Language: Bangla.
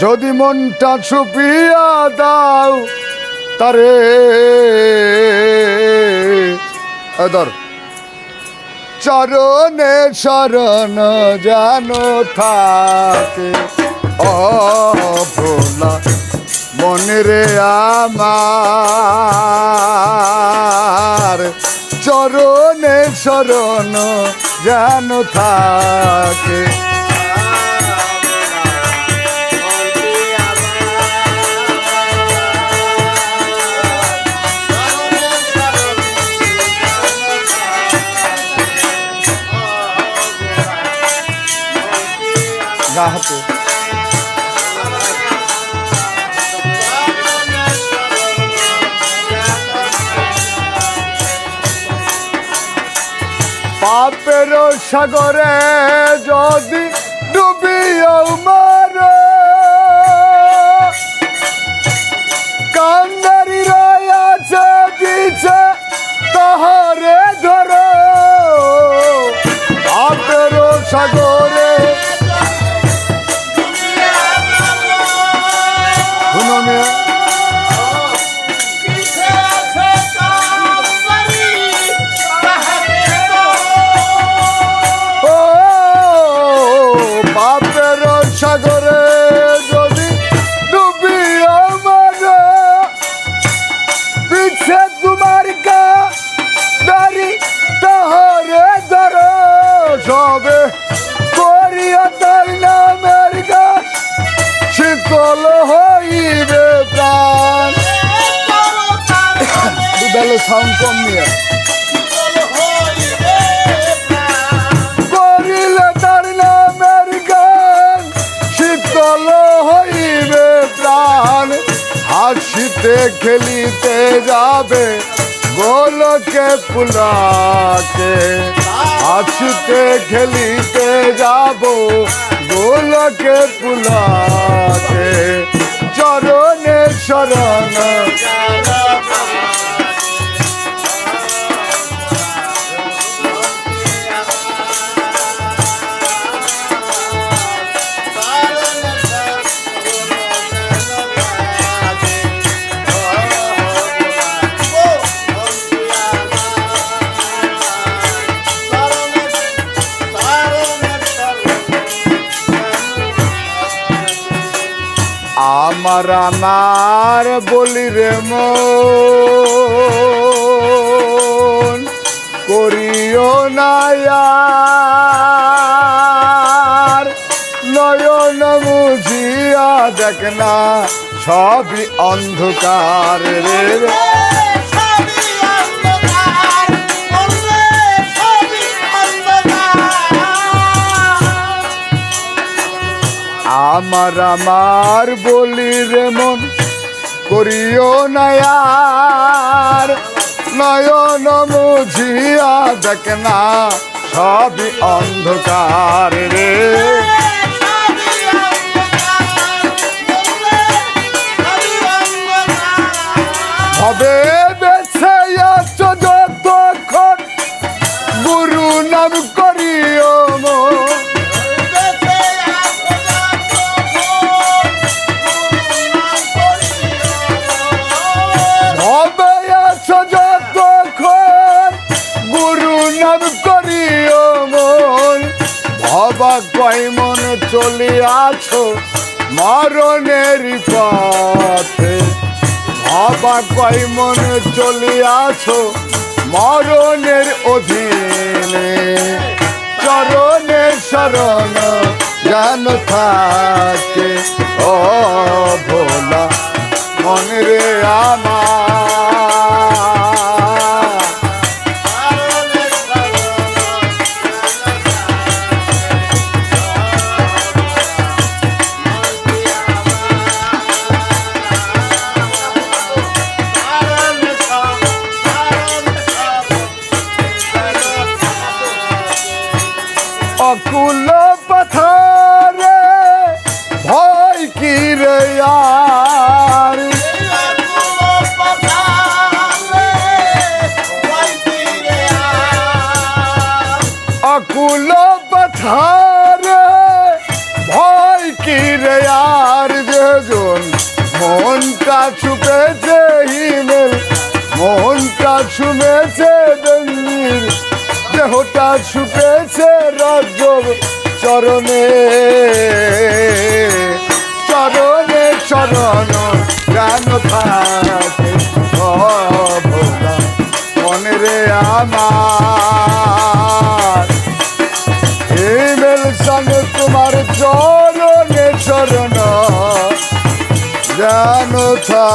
যদি মনটা ছুপিয়া দাও, তারে। ধর। চরণে শরণ জানো থাকে, অভোলা মনে রে আমার। চরণে শরণ জানো থাকে গা পাপের সাগরে যদি ডুবিও মারো কান্দারি শীতল হইবে প্রাণ। দুবেলে সাউন্ড কম করিলে তার নামের গান, শীতল হইবে প্রাণ। হাসিতে খেলিতে যাবে গোলকে পুলাকে হাসিতে খেলিতে যাব গোলকে পুলাকে চরণে শরণ আমার আমার বলি রে মন করিও নায়ার নয়ন মুঝিয়া দেখ না সবই অন্ধকার রে আমার আমার বলি রে মন করিও নয়ার নয়ন মুঝিয়া দেখ না সবই অন্ধকার রে। গুরু নাম করিও মন। ভবা কয় মন চলিয়াছো মরণের পথে। ভবা কয় মন চলিয়াছো মরণের অধীনে। চরণে শরণ জান থাকে। ও ভোলা, মনে রে আমার অকুল পাথারে, ভয় কি রে আর? অকুল পাথারে, ভয় কি রে আর? ছুপেছে হিমেল মোহনটা ছুমেছে দন্দির দেহটা ছুপেছে রজব চরণে। চরণে চরণ জ্ঞান থাকে আমার। এই বেল সঙ্গে তোমার চরণে চরণ জানো থা